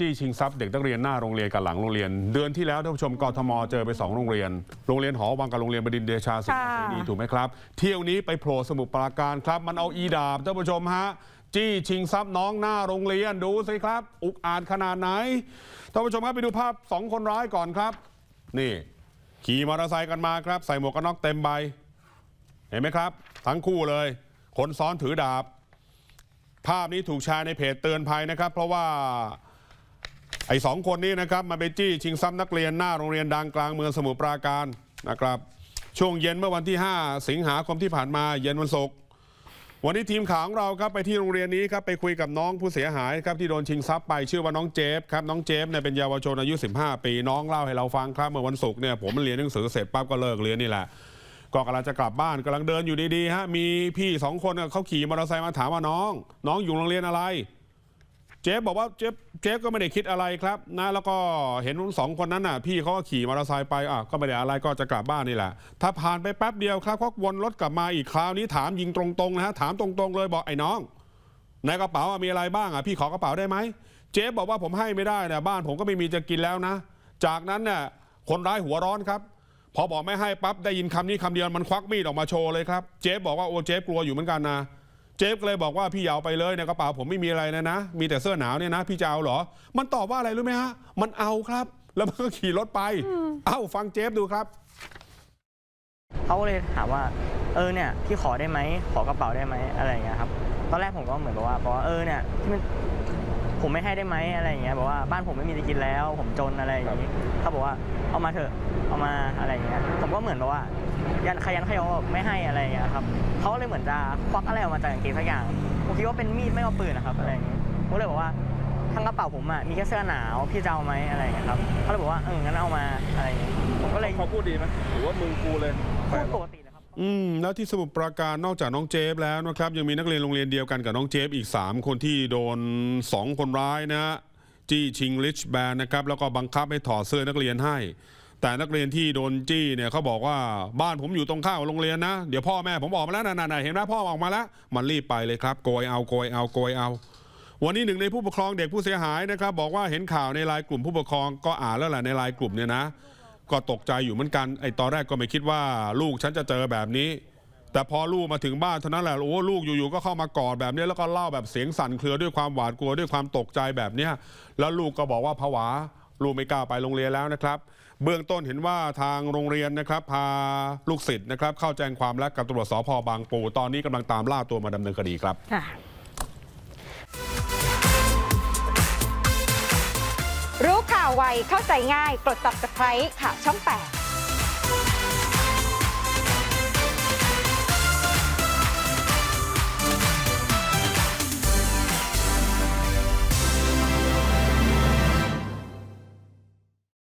จี้ชิงทรัพย์เด็กนักเรียนหน้าโรงเรียนกับหลังโรงเรียน เดือนที่แล้วท่านผู้ชมกรทมเจอไป 2 โรงเรียน โรงเรียนหอวังกับโรงเรียนบดินเดชาสุขค่ะเสนีถูกไหมครับ เที่ยวนี้ไปโผล่สมุทรปราการครับ มันเอาอีดาบท่านผู้ชมฮะจี้ชิงทรัพย์น้องหน้าโรงเรียนดูสิครับ อุกอาจขนาดไหนท่านผู้ชมครับไปดูภาพสองคนร้ายก่อนครับ นี่ ขี่มอเตอร์ไซค์กันมาครับ ใส่หมวกกันน็อกเต็มใบ เห็นไหมครับ ทั้งคู่เลย คนซ้อนถือดาบ ภาพนี้ถูกแชร์ในเพจเตือนภัยนะครับ เพราะว่า ไอ้สองคนนี้นะครับมาไปจี้ชิงทรัพย์นักเรียนหน้าโรงเรียนดังกลางเมืองสมุทรปราการนะครับช่วงเย็นเมื่อวันที่ 5 สิงหาคมที่ผ่านมาเย็นวันศุกร์วันนี้ทีมข่าวของเราครับไปที่โรงเรียนนี้ครับไปคุยกับน้องผู้เสียหายครับที่โดนชิงทรัพย์ไปชื่อว่าน้องเจฟครับน้องเจฟเนี่ยเป็นเยาวชนอายุ 15 ปี น้องเล่าให้เราฟังครับเมื่อวันศุกร์เนี่ยผมเรียนหนังสือเสร็จปั๊บก็เลิกเรียนนี่แหละก็กำลังจะกลับบ้านกำลังเดินอยู่ดีๆฮะมีพี่สองคนน่ะเขาขี่มอเตอร์ไซค์มาถามว่าน้อง น้องอยู่โรงเรียนอะไร เจฟบอกว่าเจฟเจฟก็ไม่ได้คิดอะไรครับนะแล้วก็เห็นสองคนนั้นน่ะ พี่เขาก็ขี่มอเตอร์ไซค์ไปอะก็ไม่ได้อะไรก็จะกลับบ้านนี่แหละ ถ้าผ่านไปแป๊บเดียวครับเขาวนรถกลับมาอีกคราวนี้ถามยิงตรงๆนะฮะถามตรงๆเลยบอกไอ้น้องในกระเป๋ามีอะไรบ้างอะพี่ขอกระเป๋าได้ไหมเจฟบอกว่าผมให้ไม่ได้นะบ้านผมก็ไม่มีจะกินแล้วนะ จากนั้นเนี่ยคนร้ายหัวร้อนครับ พอบอกไม่ให้ปั๊บได้ยินคำนี้คำเดียวมันควักมีดออกมาโชว์เลยครับ เจฟบอกว่าโอ้เจฟกลัวอยู่เหมือนกันนะ เจฟก็เลยบอกว่าพี่อยาวไปเลยในกระเป๋าผมไม่มีอะไรนะนะ มีแต่เสื้อหนาวเนี่ยนะ พี่จะเอาเหรอ มันตอบว่าอะไรรู้ไหมฮะ มันเอาครับ แล้วมันก็ขี่รถไป เอ้าฟังเจฟดูครับ เขาก็เลยถามว่า เออเนี่ยพี่ขอได้ไหมขอกระเป๋าได้ไหมอะไรอย่างเงี้ยครับ ตอนแรกผมก็เหมือนแบบว่าบอกว่าเออเนี่ยพี่มัน ผมไม่ให้ได้ไหมอะไรอย่างเงี้ยบอกว่าบ้านผมไม่มีจะกินแล้ว ผมจนอะไรอย่างงี้เขาบอกว่าเอามาเถอะเอามาอะไรอย่างเงี้ยผมก็เหมือนแบบว่า ยันขยันขยอไม่ให้อะไรอย่างเงี้ยครับเขาก็เลยเหมือนจะควักอะไรออกมาจากกางเกงสักอย่างผมคิดว่าเป็นมีดไม่เอาปืนนะครับอะไรอย่างเงี้ยผมก็เลยบอกว่าทางกระเป๋าผมอะมีแค่เสื้อหนาวพี่จะเอาไหมอะไรอย่างเงี้ยครับเขาเลยบอกว่าเอองั้นเอามาอะไรอย่างเงี้ยผมก็เลยเขาพูดดีไหมหรือว่ามึงกูเลยพูดปกตินะครับ อืมแล้วที่สมุทรปราการนอกจากน้องเจฟแล้วนะครับ ยังมีนักเรียนโรงเรียนเดียวกันกับน้องเจฟอีก 3 คนที่โดน 2 คนร้ายนะฮะจี้ชิงลิชแบนนะครับแล้วก็บังคับให้ถอดเสื้อนักเรียนให้ แต่นักเรียนที่โดนจี้เนี่ยเขาบอกว่าบ้านผมอยู่ตรงข้ามกับโรงเรียนนะ เดี๋ยวพ่อแม่ผมออกมาแล้วนะๆๆเห็นไหมพ่อออกมาแล้ว มันรีบไปเลยครับโกยเอาโกยเอาโกยเอาวันนี้หนึ่งในผู้ปกครองเด็กผู้เสียหายนะครับ บอกว่าเห็นข่าวในไลน์กลุ่มผู้ปกครองก็อ่านแล้วแหละในไลน์กลุ่มเนี่ยนะ ก็ตกใจอยู่เหมือนกันไอ้ตอนแรกก็ไม่คิดว่า ลูกฉันจะเจอแบบนี้ แต่พอลูกมาถึงบ้านเท่านั้นแหละโอ้ลูกอยู่ๆก็เข้ามากอดแบบนี้แล้วก็เล่าแบบเสียงสั่นเครือด้วยความหวาดกลัวด้วยความตกใจแบบเนี้ยแล้วลูกก็บอกว่าผวาลูกไม่กล้าไปโรงเรียนแล้วนะครับ เบื้องต้นเห็นว่าทางโรงเรียนนะครับ พาลูกศิษย์นะครับ เข้าแจ้งความและกับตำรวจสพบางปูตอนนี้กำลังตามล่าตัวมาดำเนินคดีครับ ไวเข้าใจง่ายกด subscribe ข่าวช่อง 8